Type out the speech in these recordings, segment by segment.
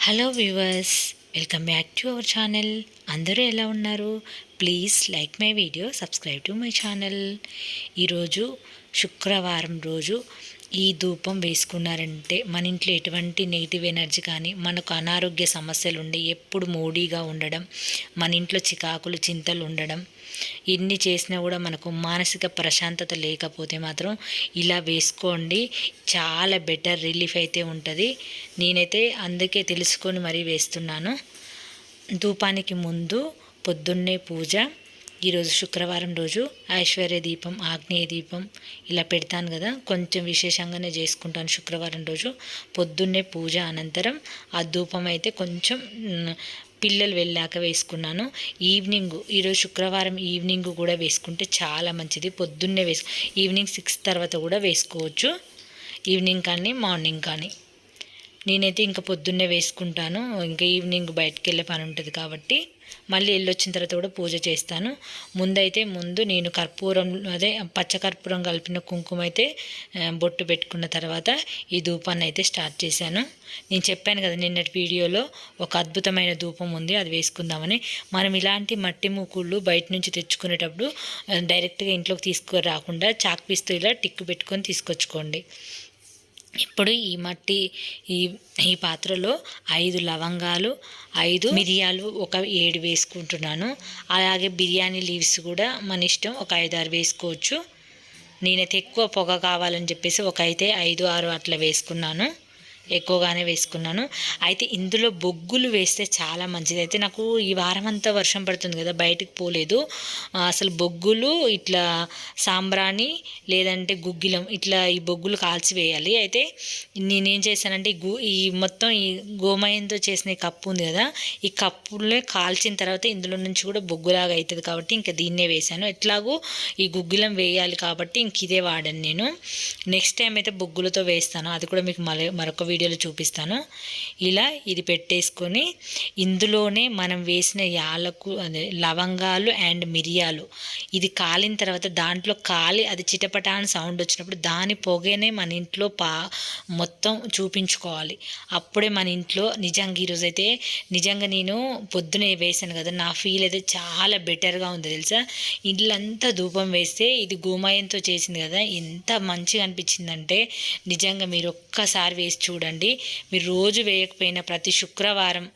Hello viewers welcome back to our channel అందరూ ఎలా ఉన్నారు? Please like my video subscribe to my channel ఈరోజు శుక్రవారం రోజు ఈ ధూపం వేసుకున్నారంటే మన ఇంట్లో ఎటువంటి నెగిటివ్ ఎనర్జీ కానీ మనకు అనారోగ్య సమస్యలు ఉండి ఎప్పుడు మూడీగా ఉండడం మన ఇంట్లో చికాకులు చింతలు ఉండడం ఎన్ని చేసినా కూడా మనకు మానసిక ప్రశాంతత లేకపోతే మాత్రం ఇలా వేసుకోండి చాలా బెటర్ రిలీఫ్ అయితే ఉంటుంది. నేనైతే అందుకే తెలుసుకొని మరీ వేస్తున్నాను. ధూపానికి ముందు పొద్దున్నే పూజ ఈరోజు శుక్రవారం రోజు ఐశ్వర్య దీపం ఆగ్నేయ దీపం ఇలా పెడతాను కదా. కొంచెం విశేషంగానే చేసుకుంటాను శుక్రవారం రోజు. పొద్దున్నే పూజ అనంతరం ఆ ధూపం అయితే కొంచెం పిల్లలు వెళ్ళాక వేసుకున్నాను. ఈవినింగ్ ఈరోజు శుక్రవారం ఈవినింగ్ కూడా వేసుకుంటే చాలా మంచిది. పొద్దున్నే వేసు ఈవినింగ్ సిక్స్ తర్వాత కూడా వేసుకోవచ్చు. ఈవినింగ్ కానీ మార్నింగ్ కానీ. నేనైతే ఇంకా పొద్దున్నే వేసుకుంటాను. ఇంకా ఈవినింగ్ బయటకు వెళ్ళే పని ఉంటుంది కాబట్టి మళ్ళీ వెళ్ళొచ్చిన తర్వాత కూడా పూజ చేస్తాను. ముందైతే ముందు నేను కర్పూరం అదే పచ్చకర్పూరం కలిపిన కుంకుమ అయితే బొట్టు పెట్టుకున్న తర్వాత ఈ ధూపాన్ని అయితే స్టార్ట్ చేశాను. నేను చెప్పాను కదా నిన్నటి వీడియోలో ఒక అద్భుతమైన ధూపం ఉంది అది వేసుకుందామని. మనం ఇలాంటి మట్టి మూకుళ్ళు బయట నుంచి తెచ్చుకునేటప్పుడు డైరెక్ట్గా ఇంట్లోకి తీసుకురాకుండా చాక్ పీస్తో ఇలా టిక్కు పెట్టుకొని తీసుకొచ్చుకోండి. ఇప్పుడు ఈ మట్టి ఈ ఈ పాత్రలో ఐదు లవంగాలు ఐదు మిరియాలు ఒక ఏడు వేసుకుంటున్నాను. అలాగే బిర్యానీ లీవ్స్ కూడా మన ఇష్టం ఒక ఐదు ఆరు వేసుకోవచ్చు. నేనైతే ఎక్కువ పొగ కావాలని చెప్పేసి ఒక అయితే ఐదు ఆరు అట్లా వేసుకున్నాను. ఎక్కువగానే వేసుకున్నాను. అయితే ఇందులో బొగ్గులు వేస్తే చాలా మంచిది. అయితే నాకు ఈ వారం అంతా వర్షం పడుతుంది కదా బయటికి పోలేదు. అసలు బొగ్గులు ఇట్లా సాంబ్రాణి లేదంటే గుగ్గిలం ఇట్లా ఈ బొగ్గులు కాల్చి వేయాలి. అయితే నేనేం చేశానంటే గు ఈ మొత్తం ఈ గోమయంతో చేసిన ఈ కప్పు ఉంది కదా ఈ కప్పులే కాల్చిన తర్వాత ఇందులో నుంచి కూడా బొగ్గులాగా అవుతుంది కాబట్టి ఇంకా దీన్నే వేశాను. ఎట్లాగూ ఈ గుగ్గిలం వేయాలి కాబట్టి ఇంక ఇదే వాడాను నేను. నెక్స్ట్ టైం అయితే బొగ్గులతో వేస్తాను. అది కూడా మీకు మరొక మరొక వీడియోలో చూపిస్తాను. ఇలా ఇది పెట్టేసుకొని ఇందులోనే మనం వేసిన యాలకు అదే లవంగాలు అండ్ మిరియాలు. ఇది కాలిన తర్వాత దాంట్లో కాలి అది చిటపటా అని సౌండ్ వచ్చినప్పుడు దాని పొగనే మన ఇంట్లో పా మొత్తం చూపించుకోవాలి. అప్పుడే మన ఇంట్లో నిజంగా ఈరోజు అయితే నిజంగా నేను పొద్దునే వేసాను కదా నా ఫీల్ అయితే చాలా బెటర్గా ఉంది తెలుసా? ఇల్లంతా ధూపం వేస్తే ఇది గోమాయంతో చేసింది కదా ఎంత మంచిగా అనిపించిందంటే నిజంగా మీరు ఒక్కసారి వేసి చూడండి. చూడండి. మీరు రోజు వేయకపోయినా ప్రతి శుక్రవారం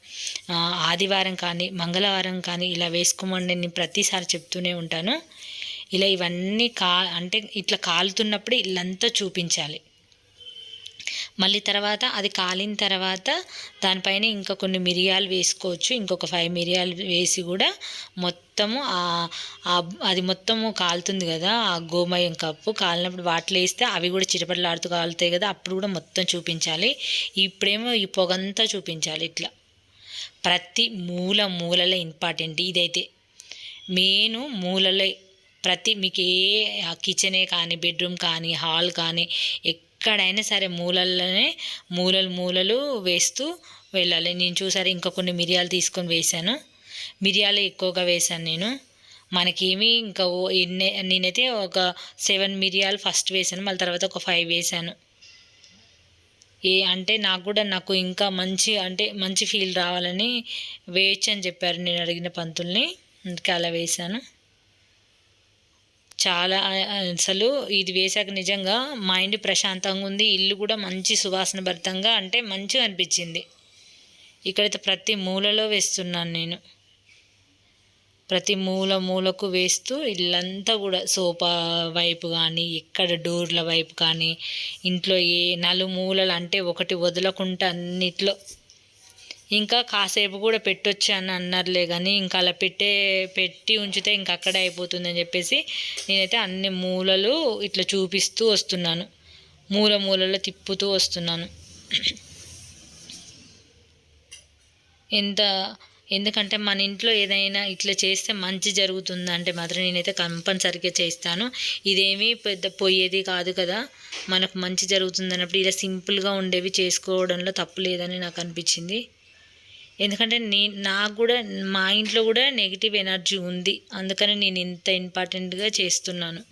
ఆదివారం కానీ మంగళవారం కానీ ఇలా వేసుకోమని నేను ప్రతిసారి చెప్తూనే ఉంటాను. ఇలా ఇవన్నీ కా అంటే ఇట్లా కాలుతున్నప్పుడు ఇల్లంతా చూపించాలి. మళ్ళీ తర్వాత అది కాలిన తర్వాత దానిపైన ఇంకా కొన్ని మిరియాలు వేసుకోవచ్చు. ఇంకొక ఫైవ్ మిరియాలు వేసి కూడా మొత్తము అది మొత్తము కాలుతుంది కదా ఆ గోమయం కప్పు. కాలినప్పుడు వాటిలో వేస్తే అవి కూడా చిరపడలాడుతూ కాలుతాయి కదా అప్పుడు కూడా మొత్తం చూపించాలి. ఇప్పుడేమో ఈ పొగంతా చూపించాలి ఇట్లా. ప్రతి మూల మూలలో ఇంపార్టెంట్ ఇదైతే. మెయిన్ మూలలో. ప్రతి మీకు ఏ కిచెనే కానీ బెడ్రూమ్ కానీ హాల్ కానీ ఎక్కడైనా సరే మూలల్లోనే మూలలు మూలలు వేస్తూ వెళ్ళాలి. నేను చూసారు ఇంకా కొన్ని మిరియాలు తీసుకొని వేశాను. మిరియాలు ఎక్కువగా వేశాను నేను. మనకేమి ఇంకా ఎన్ని నేనైతే ఒక సెవెన్ మిరియాలు ఫస్ట్ వేశాను. మళ్ళీ తర్వాత ఒక ఫైవ్ వేశాను. ఏ అంటే నాకు కూడా నాకు ఇంకా మంచి అంటే మంచి ఫీల్ రావాలని వేయచ్చు అని చెప్పారు. నేను అడిగిన పంతుల్ని. అందుకే అలా వేశాను. చాలా అసలు ఇది వేసాక నిజంగా మైండ్ ప్రశాంతంగా ఉంది ఇల్లు కూడా మంచి సువాసన భరితంగా అంటే మంచిగా అనిపించింది. ఇక్కడైతే ప్రతి మూలలో వేస్తున్నాను నేను. ప్రతి మూల మూలకు వేస్తూ ఇల్లంతా కూడా సోఫా వైపు కానీ ఎక్కడ డోర్ల వైపు కానీ ఇంట్లో ఏ నలుమూలలు అంటే ఒకటి వదలకుండా అన్నిట్లో ఇంకా కాసేపు కూడా పెట్టొచ్చు అని అన్నారులే కానీ ఇంకా అలా పెట్టే పెట్టి ఉంచితే ఇంకా అక్కడే అయిపోతుందని చెప్పేసి నేనైతే అన్ని మూలలు ఇట్లా చూపిస్తూ వస్తున్నాను. మూల మూలలో తిప్పుతూ వస్తున్నాను. ఎంత ఎందుకంటే మన ఇంట్లో ఏదైనా ఇట్లా చేస్తే మంచి జరుగుతుంది అంటే మాత్రం నేనైతే కంపల్సరిగా చేస్తాను. ఇదేమీ పెద్ద పోయేది కాదు కదా. మనకు మంచి జరుగుతుంది అన్నప్పుడు ఇలా సింపుల్గా ఉండేవి చేసుకోవడంలో తప్పు లేదని నాకు అనిపించింది. ఎందుకంటే నే నాకు కూడా మా ఇంట్లో కూడా నెగిటివ్ ఎనర్జీ ఉంది. అందుకని నేను ఇంత ఇంపార్టెంట్గా చేస్తున్నాను.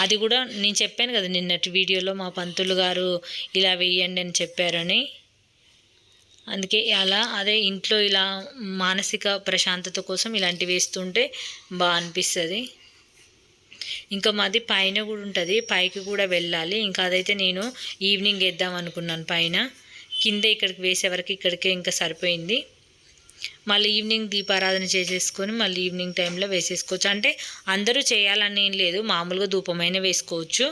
అది కూడా నేను చెప్పాను కదా నిన్నటి వీడియోలో మా పంతులు గారు ఇలా వేయండి అని చెప్పారని. అందుకే అలా అదే ఇంట్లో ఇలా మానసిక ప్రశాంతత కోసం ఇలాంటివి వేస్తుంటే బాగా అనిపిస్తుంది. ఇంకా మాది పైన కూడా ఉంటుంది పైకి కూడా వెళ్ళాలి. ఇంకా అదైతే నేను ఈవినింగ్ వేద్దాం అనుకున్నాను పైన. కింద ఇక్కడికి వేసే వరకు ఇక్కడికే ఇంకా సరిపోయింది. మళ్ళీ ఈవినింగ్ దీపారాధన చేసేసుకొని మళ్ళీ ఈవినింగ్ టైంలో వేసేసుకోవచ్చు. అంటే అందరూ చేయాలని ఏం లేదు మామూలుగా ధూపమైన వేసుకోవచ్చు.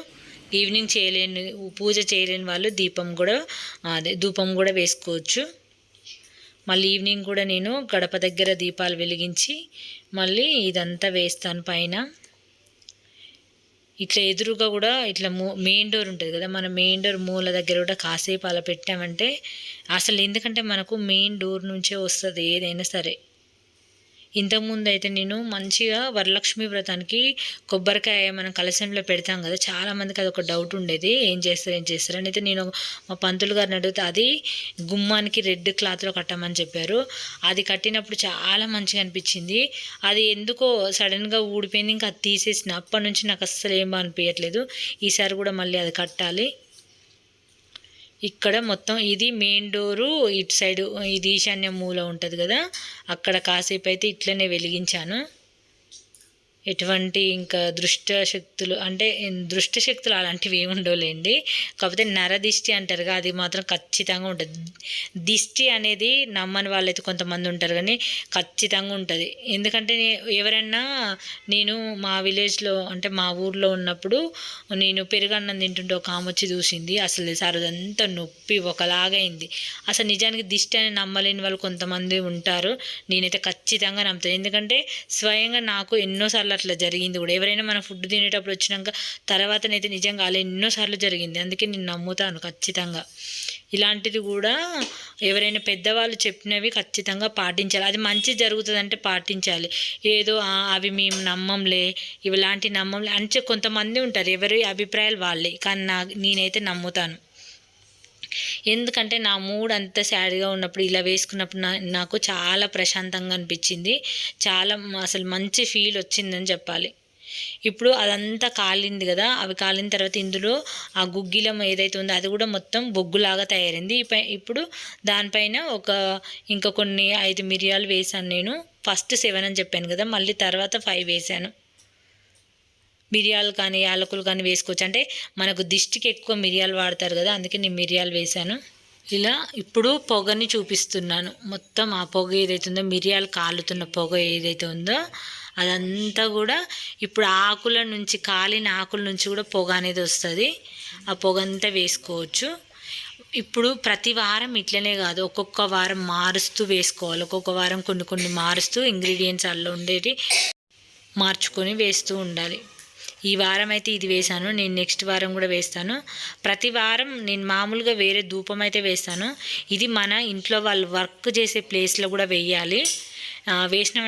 ఈవినింగ్ చేయలేని పూజ చేయలేని వాళ్ళు దీపం కూడా అదే ధూపం కూడా వేసుకోవచ్చు. మళ్ళీ ఈవినింగ్ కూడా నేను గడప దగ్గర దీపాలు వెలిగించి మళ్ళీ ఇదంతా వేస్తాను పైన. ఇట్లా ఎదురుగా కూడా ఇట్లా మెయిన్ డోర్ ఉంటుంది కదా. మన మెయిన్ డోర్ మూల దగ్గర కూడా కాసేపు అలా పెట్టామంటే అసలు ఎందుకంటే మనకు మెయిన్ డోర్ నుంచే వస్తుంది ఏదైనా సరే. ఇంతకుముందు అయితే నేను మంచిగా వరలక్ష్మి వ్రతానికి కొబ్బరికాయ మనం కలశంలో పెడతాం కదా చాలామందికి అది ఒక డౌట్ ఉండేది. ఏం చేస్తారు ఏం చేస్తారు? అని అయితే నేను మా పంతులు గారిని అడిగితే అది గుమ్మానికి రెడ్ క్లాత్లో కట్టమని చెప్పారు. అది కట్టినప్పుడు చాలా మంచిగా అనిపించింది. అది ఎందుకో సడన్గా ఊడిపోయింది. ఇంకా అది తీసేసిన అప్పటి నుంచి నాకు అస్సలు ఏం అనిపించట్లేదు. ఈసారి కూడా మళ్ళీ అది కట్టాలి. ఇక్కడ మొత్తం ఇది మెయిన్ డోరు ఇటు సైడు ఇది ఈశాన్య మూల ఉంటుంది కదా. అక్కడ కాసేపు అయితే ఇట్లనే వెలిగించాను. ఎటువంటి ఇంకా దృష్ట శక్తులు అంటే దృష్ట శక్తులు అలాంటివి ఏమి ఉండవులేండి. కాకపోతే నరదిష్టి అంటారు కదా అది మాత్రం ఖచ్చితంగా ఉంటుంది. దిష్టి అనేది నమ్మని వాళ్ళైతే కొంతమంది ఉంటారు కానీ ఖచ్చితంగా ఉంటుంది. ఎందుకంటే ఎవరైనా నేను మా విలేజ్లో అంటే మా ఊర్లో ఉన్నప్పుడు నేను పెరుగన్నం తింటుంటే ఒక ఆమె వచ్చి చూసింది. అసలు సార్ అదంతా నొప్పి ఒకలాగైంది అసలు నిజానికి దిష్టి అని నమ్మలేని వాళ్ళు కొంతమంది ఉంటారు. నేనైతే ఖచ్చితంగా నమ్ముతాను ఎందుకంటే స్వయంగా నాకు ఎన్నోసార్లు సార్లు అట్లా జరిగింది కూడా. ఎవరైనా మనం ఫుడ్ తినేటప్పుడు వచ్చినాక తర్వాతనైతే నిజంగా అలా ఎన్నోసార్లు జరిగింది. అందుకే నేను నమ్ముతాను ఖచ్చితంగా. ఇలాంటిది కూడా ఎవరైనా పెద్దవాళ్ళు చెప్పినవి ఖచ్చితంగా పాటించాలి. అది మంచి జరుగుతుందంటే పాటించాలి. ఏదో అవి మేము నమ్మంలే ఇలాంటి నమ్మంలే అంటే కొంతమంది ఉంటారు. ఎవరి అభిప్రాయాలు వాళ్ళే. కానీ నా నేనైతే నమ్ముతాను. ఎందుకంటే నా మూడ్ అంత సాడ్గా ఉన్నప్పుడు ఇలా వేసుకున్నప్పుడు నా నాకు చాలా ప్రశాంతంగా అనిపించింది. చాలా అసలు మంచి ఫీల్ వచ్చిందని చెప్పాలి. ఇప్పుడు అదంతా కాలింది కదా అవి కాలిన తర్వాత ఇందులో ఆ గుగ్గిలం ఏదైతే ఉందో అది కూడా మొత్తం బొగ్గులాగా తయారైంది. ఇప్పుడు దానిపైన ఒక ఇంకా కొన్ని ఐదు మిరియాలు వేసాను నేను. ఫస్ట్ సెవెన్ అని చెప్పాను కదా మళ్ళీ తర్వాత ఫైవ్ వేసాను మిరియాలు కానీ యాలకులు కానీ వేసుకోవచ్చు. అంటే మనకు దిష్టికి ఎక్కువ మిరియాలు వాడతారు కదా అందుకే నేను మిరియాలు వేశాను. ఇలా ఇప్పుడు పొగని చూపిస్తున్నాను. మొత్తం ఆ పొగ ఏదైతే ఉందో మిరియాలు కాలుతున్న పొగ ఏదైతే ఉందో అదంతా కూడా ఇప్పుడు ఆకుల నుంచి కాలిన ఆకుల నుంచి కూడా పొగ అనేది వస్తుంది. ఆ పొగ అంతా వేసుకోవచ్చు. ఇప్పుడు ప్రతి వారం ఇట్లనే కాదు ఒక్కొక్క వారం మారుస్తూ వేసుకోవాలి. ఒక్కొక్క వారం కొన్ని కొన్ని మారుస్తూ ఇంగ్రీడియంట్స్ అల్ల ఉండేవి మార్చుకొని వేస్తూ ఉండాలి. ఈ వారం అయితే ఇది వేశాను. నేను నెక్స్ట్ వారం కూడా వేస్తాను. ప్రతి వారం నేను మామూలుగా వేరే ధూపం అయితే వేస్తాను. ఇది మన ఇంట్లో వాళ్ళు వర్క్ చేసే ప్లేస్లో కూడా వేయాలి. వేసిన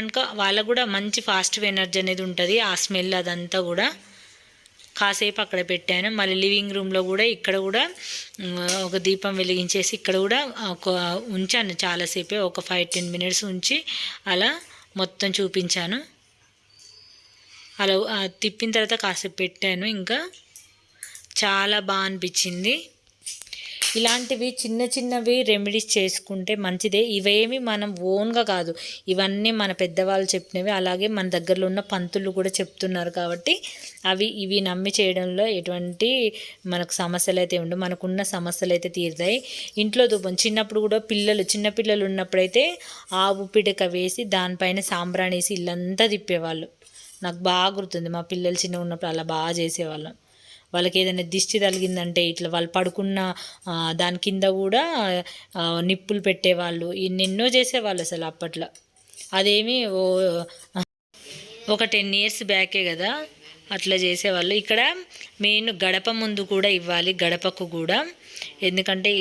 వాళ్ళకు కూడా మంచి ఫాస్ట్ ఎనర్జీ అనేది ఉంటుంది. ఆ స్మెల్ అదంతా కూడా. కాసేపు అక్కడ పెట్టాను. మళ్ళీ లివింగ్ రూమ్లో కూడా ఇక్కడ కూడా ఒక దీపం వెలిగించేసి ఇక్కడ కూడా ఒక ఉంచాను. చాలాసేపే ఒక ఫైవ్ టెన్ మినిట్స్ ఉంచి అలా మొత్తం చూపించాను. అలా తిప్పిన తర్వాత కాసేపు పెట్టాను. ఇంకా చాలా బాగా అనిపించింది. ఇలాంటివి చిన్న చిన్నవి రెమెడీస్ చేసుకుంటే మంచిదే. ఇవేమి మనం ఓన్గా కాదు. ఇవన్నీ మన పెద్దవాళ్ళు చెప్పినవి. అలాగే మన దగ్గరలో ఉన్న పంతులు కూడా చెప్తున్నారు కాబట్టి అవి ఇవి నమ్మి చేయడంలో ఎటువంటి మనకు సమస్యలు అయితే ఉండవు. మనకున్న సమస్యలు అయితే తీరుతాయి. ఇంట్లో ధూపం చిన్నప్పుడు కూడా పిల్లలు చిన్న పిల్లలు ఉన్నప్పుడైతే ఆవు పిడక వేసి దానిపైన సాంబ్రాణి వేసి ఇల్లంతా తిప్పేవాళ్ళు. నాకు బాగా గుర్తుంది. మా పిల్లలు చిన్న ఉన్నప్పుడు అలా బాగా చేసేవాళ్ళం. వాళ్ళకి ఏదైనా దిష్టి తగిలిందంటే ఇట్లా వాళ్ళు పడుకున్న దాని కింద కూడా నిప్పులు పెట్టేవాళ్ళు. ఎన్నెన్నో చేసేవాళ్ళు అసలు అప్పట్లో. అదేమి ఓ ఒక టెన్ ఇయర్స్ బ్యాకే కదా అట్లా చేసేవాళ్ళు. ఇక్కడ మెయిన్ గడప ముందు కూడా ఇవ్వాలి గడపకు కూడా. ఎందుకంటే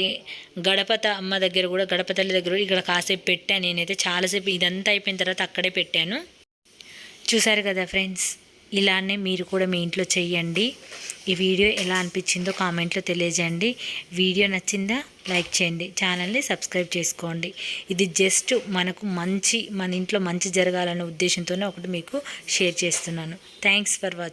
గడప అమ్మ దగ్గర కూడా గడప తల్లి దగ్గర ఇక్కడ కాసేపు పెట్టాను నేనైతే. చాలాసేపు ఇదంతా అయిపోయిన తర్వాత అక్కడే పెట్టాను. చూసారు కదా ఫ్రెండ్స్ ఇలానే మీరు కూడా మీ ఇంట్లో చేయండి ఈ వీడియో ఎలా అనిపించిందో కామెంట్లో తెలియజేయండి. వీడియో నచ్చిందా లైక్ చేయండి ఛానల్ని సబ్స్క్రైబ్ చేసుకోండి. ఇది జస్ట్ మనకు మంచి మన ఇంట్లో మంచి జరగాలనే ఉద్దేశంతోనే ఒకటి మీకు షేర్ చేస్తున్నాను. Thanks for watching